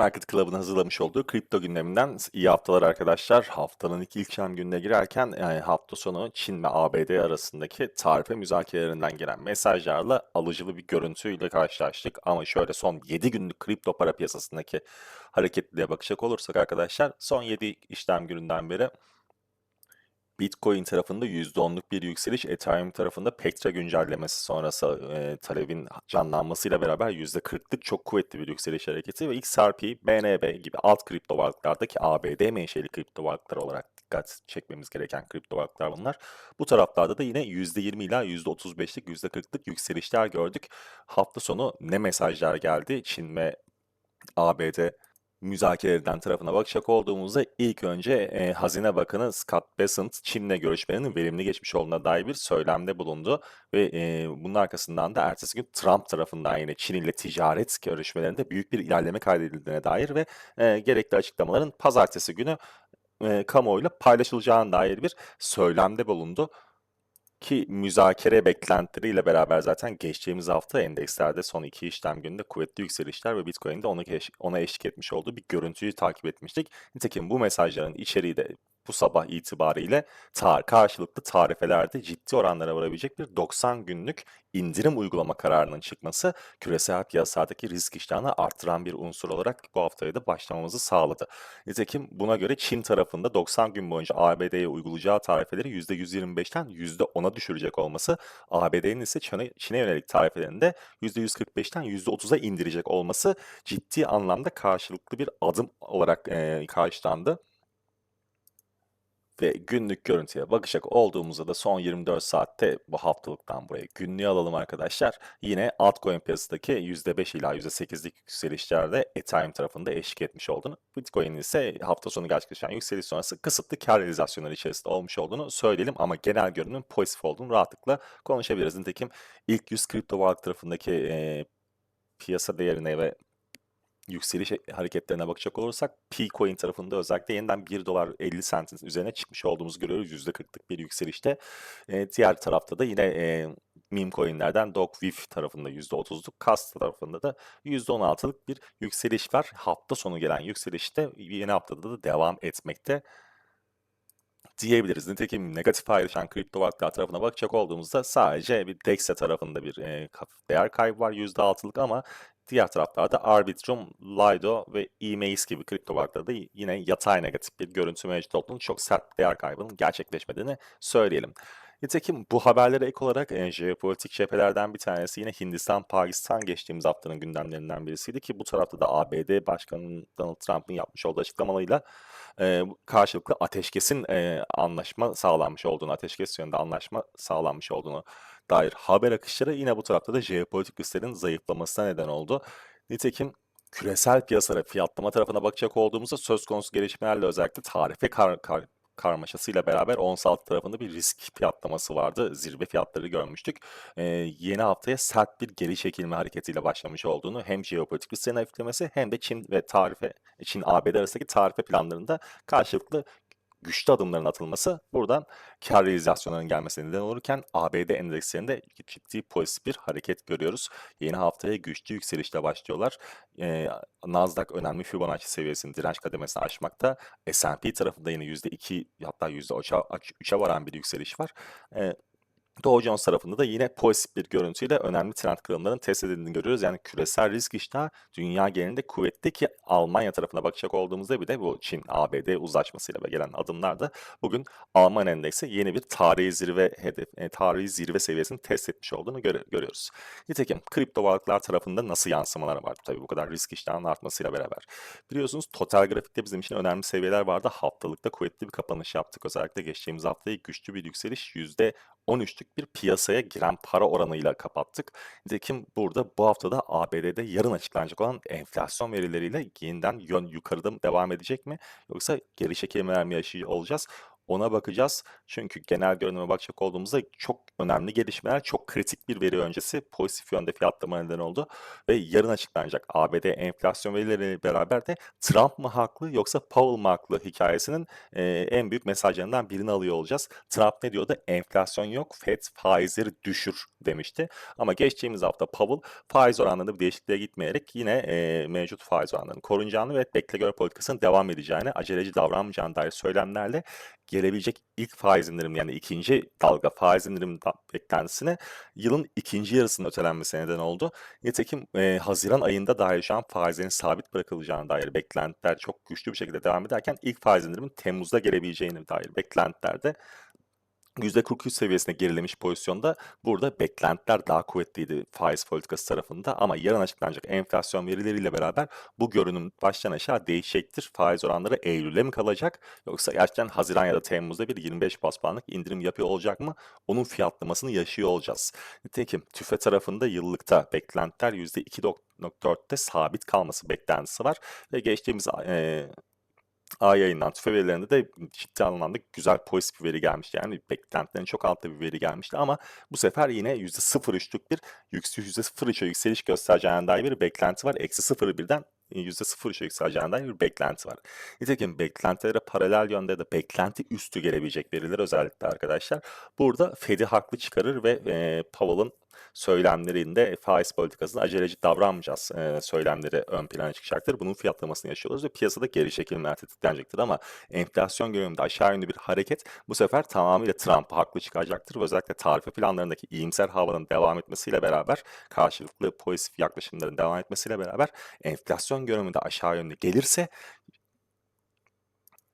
Market Club'ın hazırlamış olduğu kripto gündeminden iyi haftalar arkadaşlar. Haftanın ilk ilk gününe girerken yani hafta sonu Çin ve ABD arasındaki tarife müzakerelerinden gelen mesajlarla alıcılı bir görüntüyle karşılaştık. Ama şöyle son 7 günlük kripto para piyasasındaki hareketliliğe bakacak olursak arkadaşlar son 7 işlem gününden beri Bitcoin tarafında %10'luk bir yükseliş, Ethereum tarafında Petra güncellemesi sonrası e, talebin canlanmasıyla beraber %40'lık çok kuvvetli bir yükseliş hareketi ve XRP, BNB gibi alt kripto varlıklardaki ABD menşeli kripto varlıklar olarak dikkat çekmemiz gereken kripto varlıklar bunlar. Bu taraflarda da yine %20 ila %35'lik, %40'lık yükselişler gördük. Hafta sonu ne mesajlar geldi Çin ve ABD müzakereden tarafına bakacak olduğumuzda ilk önce e, Hazine Bakanı Scott Bessent Çin'le görüşmenin verimli geçmiş olduğuna dair bir söylemde bulundu ve e, bunun arkasından da ertesi gün Trump tarafından yine Çin ile ticaret görüşmelerinde büyük bir ilerleme kaydedildiğine dair ve e, gerekli açıklamaların pazartesi günü e, kamuoyuyla paylaşılacağına dair bir söylemde bulundu. Ki müzakere beklentileriyle beraber zaten geçtiğimiz hafta endekslerde son iki işlem gününde kuvvetli yükselişler ve Bitcoin'de ona, ona eşlik etmiş olduğu bir görüntüyü takip etmiştik. Nitekim bu mesajların içeriği de bu sabah itibariyle tar karşılıklı tarifelerde ciddi oranlara varabilecek bir 90 günlük indirim uygulama kararının çıkması küresel piyasalardaki risk iştahını artıran bir unsur olarak bu haftaya da başlamamızı sağladı. Nitekim buna göre Çin tarafında 90 gün boyunca ABD'ye uygulayacağı tarifeleri %125'ten %10'a düşürecek olması, ABD'nin ise Çin'e, yönelik tarifelerinde %145'ten %30'a indirecek olması ciddi anlamda karşılıklı bir adım olarak e, karşılandı ve günlük görüntüye bakacak olduğumuzda da son 24 saatte bu haftalıktan buraya günlüğü alalım arkadaşlar. Yine altcoin piyasadaki %5 ila %8'lik yükselişlerde Ethereum tarafında eşlik etmiş olduğunu, Bitcoin ise hafta sonu gerçekleşen yükseliş sonrası kısıtlı kar realizasyonları içerisinde olmuş olduğunu söyleyelim ama genel görünüm pozitif olduğunu rahatlıkla konuşabiliriz. Nitekim ilk 100 kripto varlık tarafındaki e, piyasa değerine ve yükseliş hareketlerine bakacak olursak P-Coin tarafında özellikle yeniden 1 dolar 50 sentin üzerine çıkmış olduğumuzu görüyoruz. %40'lık bir yükselişte. E, diğer tarafta da yine e, meme coinlerden DogWif tarafında %30'luk, Cast tarafında da %16'lık bir yükseliş var. Hafta sonu gelen yükselişte yeni haftada da devam etmekte diyebiliriz. Nitekim negatif ayrışan kripto varlıklar tarafına bakacak olduğumuzda sadece bir DEXA tarafında bir e, değer kaybı var %6'lık ama Diğer taraflarda Arbitrum, Lido ve eMaze gibi kripto varlıklarda yine yatay negatif bir görüntü mevcut olduğunu çok sert değer kaybının gerçekleşmediğini söyleyelim. Nitekim bu haberlere ek olarak e, jeopolitik cephelerden bir tanesi yine Hindistan-Pakistan geçtiğimiz haftanın gündemlerinden birisiydi ki bu tarafta da ABD Başkanı Donald Trump'ın yapmış olduğu açıklamalarıyla e, karşılıklı ateşkesin e, anlaşma sağlanmış olduğunu, ateşkes yönünde anlaşma sağlanmış olduğunu dair haber akışları yine bu tarafta da jeopolitik risklerin zayıflamasına neden oldu. Nitekim küresel piyasalara fiyatlama tarafına bakacak olduğumuzda söz konusu gelişmelerle özellikle tarife kar, kar, karmaşasıyla beraber ons altı tarafında bir risk fiyatlaması vardı. Zirve fiyatları görmüştük. Ee, yeni haftaya sert bir geri çekilme hareketiyle başlamış olduğunu hem jeopolitik risklerin hafiflemesi hem de Çin ve tarife Çin ABD arasındaki tarife planlarında karşılıklı güçlü adımların atılması buradan kar realizasyonlarının gelmesine neden olurken ABD endekslerinde ciddi pozitif bir hareket görüyoruz. Yeni haftaya güçlü yükselişle başlıyorlar. Ee, Nasdaq önemli Fibonacci seviyesinin direnç kademesini aşmakta. S&P tarafında yine %2 hatta %3'e varan bir yükseliş var. Ee, Dow Jones tarafında da yine pozitif bir görüntüyle önemli trend kırılımların test edildiğini görüyoruz. Yani küresel risk iştahı dünya genelinde kuvvetli ki Almanya tarafına bakacak olduğumuzda bir de bu Çin ABD uzlaşmasıyla gelen adımlarda bugün Alman endeksi yeni bir tarihi zirve hedef, e, tarihi zirve seviyesini test etmiş olduğunu gör, görüyoruz. Nitekim kripto varlıklar tarafında nasıl yansımalar var tabii bu kadar risk iştahının artmasıyla beraber. Biliyorsunuz total grafikte bizim için önemli seviyeler vardı. Haftalıkta kuvvetli bir kapanış yaptık. Özellikle geçtiğimiz haftayı güçlü bir yükseliş yüzde 13'lük bir piyasaya giren para oranıyla kapattık. Nitekim burada bu haftada ABD'de yarın açıklanacak olan enflasyon verileriyle yeniden yön yukarıda devam edecek mi? Yoksa geri çekilmeler mi yaşıyor olacağız? Ona bakacağız. Çünkü genel görünüme bakacak olduğumuzda çok önemli gelişmeler, çok kritik bir veri öncesi pozitif yönde fiyatlama neden oldu. Ve yarın açıklanacak ABD enflasyon verileriyle beraber de Trump mı haklı yoksa Powell mı haklı hikayesinin e, en büyük mesajlarından birini alıyor olacağız. Trump ne diyordu? Enflasyon yok, FED faizleri düşür demişti. Ama geçtiğimiz hafta Powell faiz oranlarında bir değişikliğe gitmeyerek yine e, mevcut faiz oranlarının korunacağını ve bekle gör politikasının devam edeceğini, aceleci davranmayacağını dair söylemlerle gelebilecek ilk faiz indirim yani ikinci dalga faiz indirim beklentisine yılın ikinci yarısının ötelenmesine neden oldu. Nitekim e, Haziran ayında dair şu an faizlerin sabit bırakılacağına dair beklentiler çok güçlü bir şekilde devam ederken ilk faiz indirimin Temmuz'da gelebileceğine dair beklentiler de %43 seviyesine gerilemiş pozisyonda burada beklentiler daha kuvvetliydi faiz politikası tarafında ama yarın açıklanacak enflasyon verileriyle beraber bu görünüm baştan aşağı değişecektir. Faiz oranları Eylül'e mi kalacak yoksa gerçekten Haziran ya da Temmuz'da bir 25 bas puanlık indirim yapıyor olacak mı? Onun fiyatlamasını yaşıyor olacağız. Nitekim TÜFE tarafında yıllıkta beklentiler %2.4'te sabit kalması beklentisi var ve geçtiğimiz e, ay yayınlanan tüfe verilerinde de ciddi anlamda güzel pozitif bir veri gelmişti. Yani beklentilerin çok altta bir veri gelmişti ama bu sefer yine %0.3'lük bir yükseliş, %0.3'e yükseliş göstereceğine dair bir beklenti var. Eksi 0.1'den %0.3'e yükseleceğine dair bir beklenti var. Nitekim beklentilere paralel yönde de beklenti üstü gelebilecek veriler özellikle arkadaşlar. Burada Fed'i haklı çıkarır ve e, Powell'ın söylemlerinde faiz politikasında aceleci davranmayacağız e, söylemleri ön plana çıkacaktır. Bunun fiyatlamasını yaşıyoruz ve piyasada geri çekilmeler tetiklenecektir ama enflasyon yönünde aşağı yönlü bir hareket bu sefer tamamıyla Trump'ı haklı çıkaracaktır ve özellikle tarife planlarındaki iyimser havanın devam etmesiyle beraber karşılıklı pozitif yaklaşımların devam etmesiyle beraber enflasyon görünümünde aşağı yönlü gelirse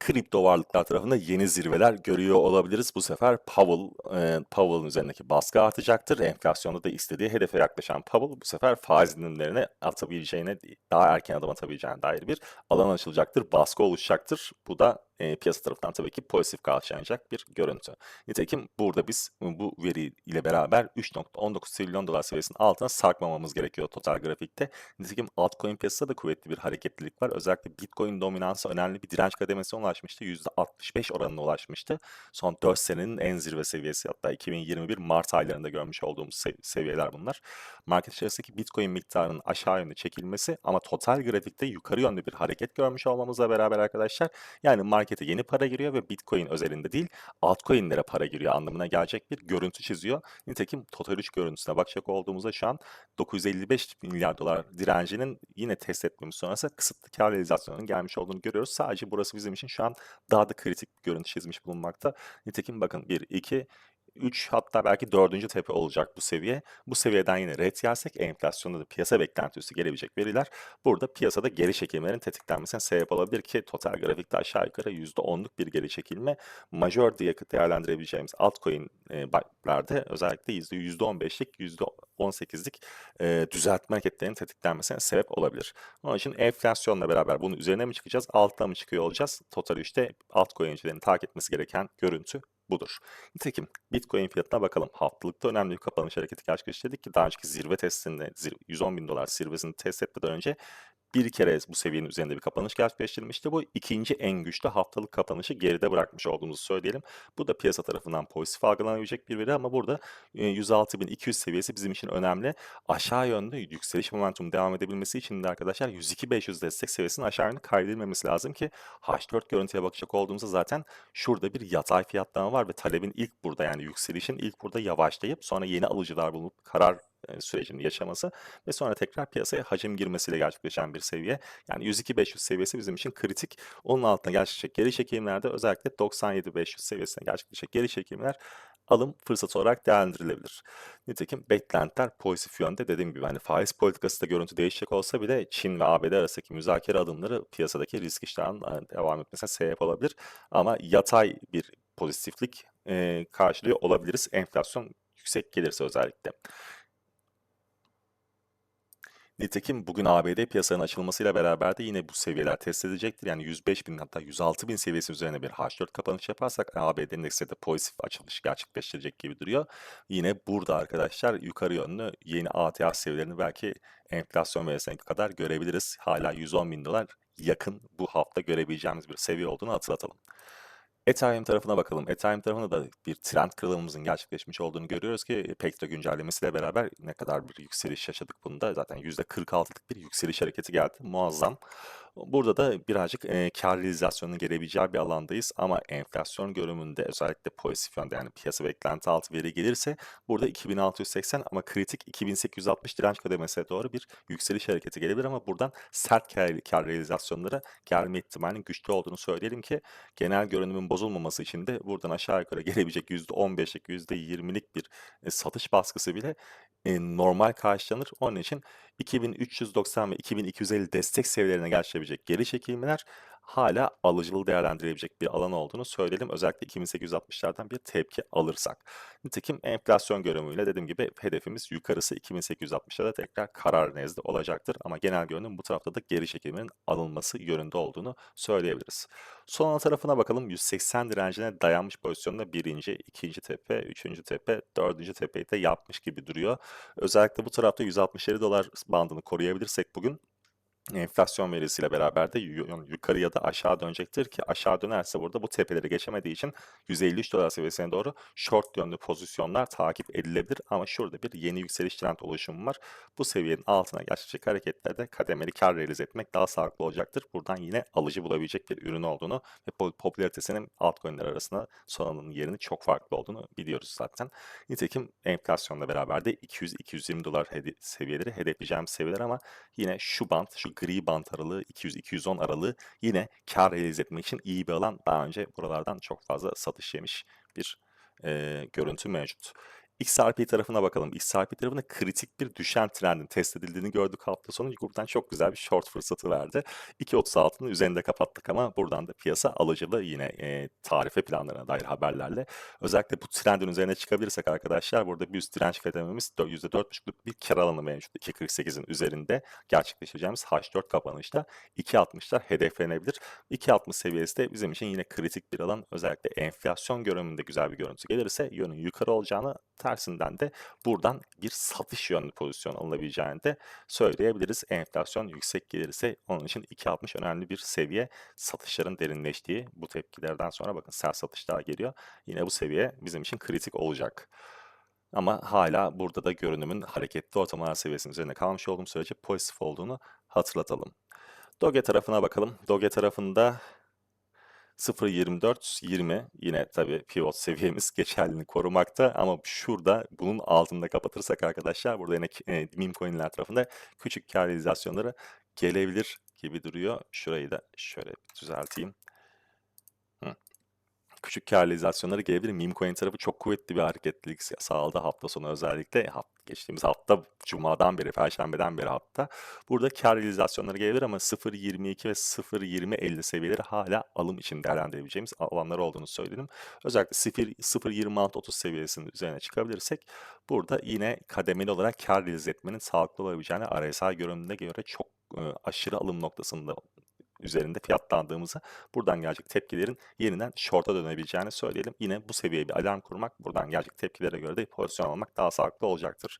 kripto varlıklar tarafında yeni zirveler görüyor olabiliriz. Bu sefer Powell, e, Powell'ın üzerindeki baskı artacaktır. Enflasyonda da istediği hedefe yaklaşan Powell bu sefer faiz indirimlerine atabileceğine, daha erken adım atabileceğine dair bir alan açılacaktır. Baskı oluşacaktır. Bu da e, piyasa tarafından tabii ki pozitif karşılanacak bir görüntü. Nitekim burada biz bu veri ile beraber 3.19 trilyon dolar seviyesinin altına sarkmamamız gerekiyor total grafikte. Nitekim altcoin piyasasında da kuvvetli bir hareketlilik var. Özellikle Bitcoin dominansı önemli bir direnç kademesine ulaşmıştı. %65 oranına ulaşmıştı. Son 4 senenin en zirve seviyesi hatta 2021 Mart aylarında görmüş olduğumuz sev- seviyeler bunlar. Market içerisindeki Bitcoin miktarının aşağı yönde çekilmesi ama total grafikte yukarı yönlü bir hareket görmüş olmamızla beraber arkadaşlar yani markete yeni para giriyor ve Bitcoin özelinde değil altcoin'lere para giriyor anlamına gelecek bir görüntü çiziyor. Nitekim Total 3 görüntüsüne bakacak olduğumuzda şu an 955 milyar dolar direncinin yine test etmemiz sonrası kısıtlı kar realizasyonunun gelmiş olduğunu görüyoruz. Sadece burası bizim için şu an daha da kritik bir görüntü çizmiş bulunmakta. Nitekim bakın 1, 2, 3 hatta belki 4. tepe olacak bu seviye. Bu seviyeden yine ret yersek enflasyonda da piyasa beklentisi gelebilecek veriler burada piyasada geri çekilmelerin tetiklenmesine sebep olabilir ki total grafikte aşağı yukarı %10'luk bir geri çekilme majör diye değerlendirebileceğimiz altcoin'lerde özellikle %15'lik %18'lik e, düzeltme hareketlerinin tetiklenmesine sebep olabilir. Onun için enflasyonla beraber bunun üzerine mi çıkacağız, altına mı çıkıyor olacağız? Total 3'te altcoin'cilerin takip etmesi gereken görüntü budur. Nitekim Bitcoin fiyatına bakalım. Haftalıkta önemli bir kapanış hareketi gerçekleştirdik ki daha önceki zirve testinde 110 bin dolar zirvesini test etmeden önce bir kere bu seviyenin üzerinde bir kapanış gerçekleştirmişti. Bu ikinci en güçlü haftalık kapanışı geride bırakmış olduğumuzu söyleyelim. Bu da piyasa tarafından pozitif algılanabilecek bir veri ama burada e, 106.200 seviyesi bizim için önemli. Aşağı yönde yükseliş momentum devam edebilmesi için de arkadaşlar 102.500 destek seviyesinin aşağı kaydedilmemesi lazım ki H4 görüntüye bakacak olduğumuzda zaten şurada bir yatay fiyatlama var ve talebin ilk burada yani yükselişin ilk burada yavaşlayıp sonra yeni alıcılar bulup karar sürecini yaşaması ve sonra tekrar piyasaya hacim girmesiyle gerçekleşen bir seviye. Yani 102.500 seviyesi bizim için kritik. Onun altına gerçekleşecek geri çekimlerde özellikle 97.500 seviyesine gerçekleşecek geri çekimler alım fırsatı olarak değerlendirilebilir. Nitekim beklentiler pozitif yönde dediğim gibi hani faiz politikası da görüntü değişecek olsa bile Çin ve ABD arasındaki müzakere adımları piyasadaki risk iştahının devam etmesine sebep olabilir. Ama yatay bir pozitiflik e, karşılıyor olabiliriz enflasyon yüksek gelirse özellikle. Nitekim bugün ABD piyasanın açılmasıyla beraber de yine bu seviyeler test edecektir. Yani 105 bin hatta 106 bin seviyesi üzerine bir H4 kapanış yaparsak ABD endeksi de pozitif açılış gerçekleştirecek gibi duruyor. Yine burada arkadaşlar yukarı yönlü yeni ATH seviyelerini belki enflasyon verisine kadar görebiliriz. Hala 110 bin dolar yakın bu hafta görebileceğimiz bir seviye olduğunu hatırlatalım. Ethereum tarafına bakalım. Ethereum tarafında da bir trend kırılımımızın gerçekleşmiş olduğunu görüyoruz ki Pektra güncellemesiyle beraber ne kadar bir yükseliş yaşadık bunda. Zaten %46'lık bir yükseliş hareketi geldi. Muazzam. Burada da birazcık e, kar realizasyonunun gelebileceği bir alandayız ama enflasyon görünümünde özellikle pozitif yönde yani piyasa beklenti altı veri gelirse burada 2680 ama kritik 2860 direnç kademesine doğru bir yükseliş hareketi gelebilir ama buradan sert kar, kar realizasyonlara gelme ihtimalinin güçlü olduğunu söyleyelim ki genel görünümün bozulmaması için de buradan aşağı yukarı gelebilecek %15'lik %20'lik bir e, satış baskısı bile e, normal karşılanır. Onun için 2390 ve 2250 destek seviyelerine gerçekleşebilecek geri çekilmeler hala alıcılı değerlendirebilecek bir alan olduğunu söyleyelim. Özellikle 2860'lardan bir tepki alırsak. Nitekim enflasyon görünümüyle dediğim gibi hedefimiz yukarısı 2860'larda tekrar karar nezdi olacaktır. Ama genel görünüm bu tarafta da geri çekilmenin alınması yönünde olduğunu söyleyebiliriz. Son ana tarafına bakalım. 180 direncine dayanmış pozisyonda birinci, ikinci tepe, üçüncü tepe, dördüncü tepeyi de yapmış gibi duruyor. Özellikle bu tarafta 167 dolar bandını koruyabilirsek bugün enflasyon verisiyle beraber de yukarı ya da aşağı dönecektir ki aşağı dönerse burada bu tepeleri geçemediği için 153 dolar seviyesine doğru short yönlü pozisyonlar takip edilebilir ama şurada bir yeni yükseliş trend oluşumu var. Bu seviyenin altına gerçekçi hareketlerde kademeli kar realize etmek daha sağlıklı olacaktır. Buradan yine alıcı bulabilecek bir ürün olduğunu ve popülaritesinin altcoin'ler arasında sonanın yerini çok farklı olduğunu biliyoruz zaten. Nitekim enflasyonla beraber de 200-220 dolar hedi seviyeleri hedefleyeceğim seviyeler ama yine şu band, şu gri bant aralığı 200-210 aralığı yine kar realize etmek için iyi bir alan. Daha önce buralardan çok fazla satış yemiş bir e, görüntü mevcut. XRP tarafına bakalım. XRP tarafında kritik bir düşen trendin test edildiğini gördük hafta sonu. Buradan çok güzel bir short fırsatı verdi. 2.36'nın üzerinde kapattık ama buradan da piyasa alıcılı yine e, tarife planlarına dair haberlerle. Özellikle bu trendin üzerine çıkabilirsek arkadaşlar burada bir üst direnç kadememiz %4.5'luk bir kar alanı mevcut. 2.48'in üzerinde gerçekleştireceğimiz H4 kapanışta 2.60'lar hedeflenebilir. 2.60 seviyesi de bizim için yine kritik bir alan. Özellikle enflasyon görünümünde güzel bir görüntü gelirse yönün yukarı olacağını tersinden de buradan bir satış yönlü pozisyon alınabileceğini de söyleyebiliriz. Enflasyon yüksek gelirse onun için 2.60 önemli bir seviye. Satışların derinleştiği bu tepkilerden sonra bakın sert satışlar geliyor. Yine bu seviye bizim için kritik olacak. Ama hala burada da görünümün hareketli ortamlar seviyesinin üzerinde kalmış olduğum sürece pozitif olduğunu hatırlatalım. Doge tarafına bakalım. Doge tarafında 0.24-20 yine tabii pivot seviyemiz geçerliliğini korumakta ama şurada bunun altında kapatırsak arkadaşlar burada yine e, meme coin'ler tarafında küçük kar realizasyonları gelebilir gibi duruyor. Şurayı da şöyle düzelteyim küçük kar realizasyonları gelebilir. Meme coin tarafı çok kuvvetli bir hareketlilik sağladı hafta sonu özellikle. Geçtiğimiz hafta Cuma'dan beri, Perşembe'den beri hatta. Burada kar realizasyonları gelebilir ama 0.22 ve 0.20-50 seviyeleri hala alım için değerlendirebileceğimiz alanlar olduğunu söyledim. Özellikle 0.26-30 seviyesinin üzerine çıkabilirsek burada yine kademeli olarak kar realize etmenin sağlıklı olabileceğini RSI görünümüne göre çok aşırı alım noktasında üzerinde fiyatlandığımızı buradan gelecek tepkilerin yeniden short'a dönebileceğini söyleyelim. Yine bu seviyeye bir alarm kurmak, buradan gelecek tepkilere göre de pozisyon almak daha sağlıklı olacaktır.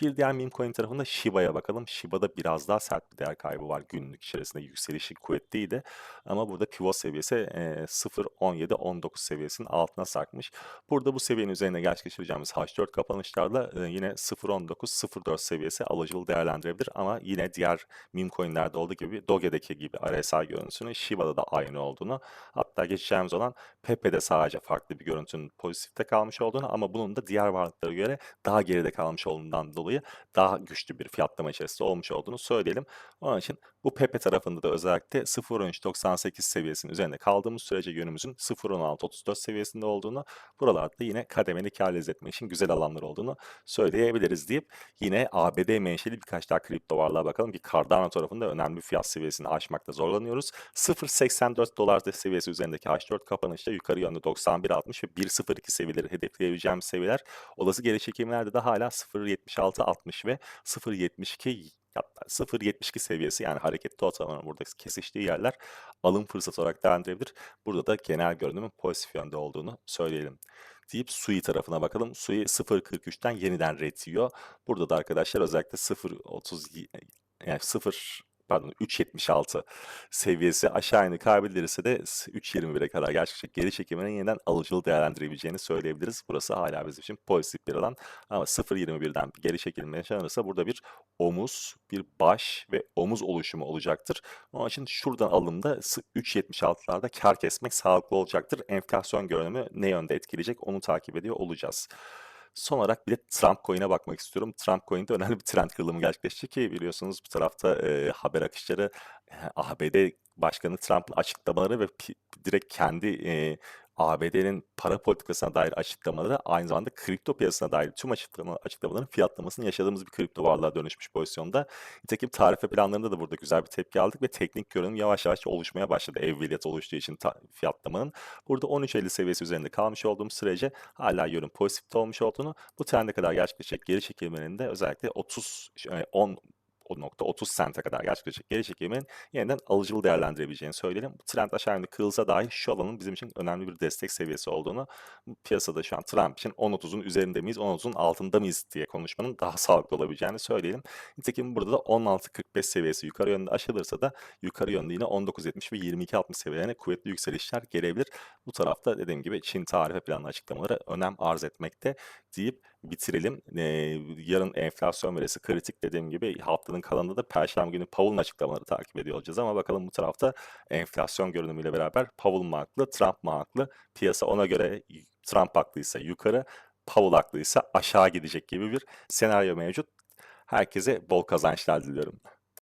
Bir diğer meme coin tarafında Shiba'ya bakalım. Shiba'da biraz daha sert bir değer kaybı var günlük içerisinde yükselişi kuvvetliydi. Ama burada pivot seviyesi e, 0.17-19 seviyesinin altına sarkmış. Burada bu seviyenin üzerine gerçekleştireceğimiz H4 kapanışlarla e, yine 0.19-0.4 seviyesi alıcılı değerlendirebilir ama yine diğer meme coinlerde olduğu gibi Doge'deki gibi RSI sağ görüntüsünün Shiba'da da aynı olduğunu hatta geçeceğimiz olan Pepe'de sadece farklı bir görüntünün pozitifte kalmış olduğunu ama bunun da diğer varlıklara göre daha geride kalmış olduğundan dolayı daha güçlü bir fiyatlama içerisinde olmuş olduğunu söyleyelim. Onun için bu Pepe tarafında da özellikle 0.13.98 seviyesinin üzerinde kaldığımız sürece yönümüzün 0.16.34 seviyesinde olduğunu, buralarda yine kademeli kar etmek için güzel alanlar olduğunu söyleyebiliriz deyip yine ABD menşeli birkaç daha kripto varlığa bakalım ki Cardano tarafında önemli fiyat seviyesini aşmakta zorlanıyoruz. 0.84 dolar seviyesi üzerindeki H4 kapanışta yukarı yönlü 91.60 ve 1.02 seviyeleri hedefleyebileceğimiz seviyeler. Olası geri çekimlerde de hala 0.76.60 ve 0.72 hatta 0.72 seviyesi yani hareketli ortalamanın burada kesiştiği yerler alım fırsatı olarak değerlendirebilir. Burada da genel görünümün pozitif yönde olduğunu söyleyelim. Deyip Sui tarafına bakalım. Sui 0.43'ten yeniden red yiyor. Burada da arkadaşlar özellikle 0.30 yani 0 pardon 3.76 seviyesi aşağı yönlü kaybedilirse de 3.21'e kadar gerçekleşecek geri çekiminin yeniden alıcılı değerlendirebileceğini söyleyebiliriz. Burası hala bizim için pozitif bir alan ama 0.21'den geri çekilme yaşanırsa burada bir omuz, bir baş ve omuz oluşumu olacaktır. Onun için şuradan alımda 3.76'larda kar kesmek sağlıklı olacaktır. Enflasyon görünümü ne yönde etkileyecek onu takip ediyor olacağız. Son olarak bir de Trump Coin'e bakmak istiyorum. Trump Coin'de önemli bir trend kırılımı gerçekleşti ki biliyorsunuz bu tarafta e, haber akışları e, ABD Başkanı Trump'ın açıklamaları ve direkt kendi e, ABD'nin para politikasına dair açıklamaları aynı zamanda kripto piyasasına dair tüm açıklama, açıklamaların fiyatlamasını yaşadığımız bir kripto varlığa dönüşmüş pozisyonda. Nitekim tarife planlarında da burada güzel bir tepki aldık ve teknik görünüm yavaş yavaş oluşmaya başladı evveliyat oluştuğu için fiyatlamanın. Burada 13.50 seviyesi üzerinde kalmış olduğumuz sürece hala yönün pozitif olmuş olduğunu bu trende kadar gerçekleşecek geri çekilmenin de özellikle 30 e, 10 o nokta 30 sente kadar gerçekleşecek geri çekilmenin yeniden alıcılı değerlendirebileceğini söyleyelim. Bu trend aşağı yönlü kırılsa dahi şu alanın bizim için önemli bir destek seviyesi olduğunu piyasada şu an Trump için 10.30'un üzerinde miyiz, 10.30'un altında mıyız diye konuşmanın daha sağlıklı olabileceğini söyleyelim. Nitekim burada da 16.45 seviyesi yukarı yönde aşılırsa da yukarı yönde yine 19.70 ve 22.60 seviyelerine kuvvetli yükselişler gelebilir. Bu tarafta dediğim gibi Çin tarife planlı açıklamaları önem arz etmekte deyip bitirelim. Ee, yarın enflasyon verisi kritik dediğim gibi haftanın kalanında da Perşembe günü Powell'ın açıklamaları takip ediyor olacağız ama bakalım bu tarafta enflasyon görünümüyle beraber Powell mı haklı, Trump mı haklı? Piyasa ona göre Trump haklıysa yukarı, Powell haklıysa aşağı gidecek gibi bir senaryo mevcut. Herkese bol kazançlar diliyorum.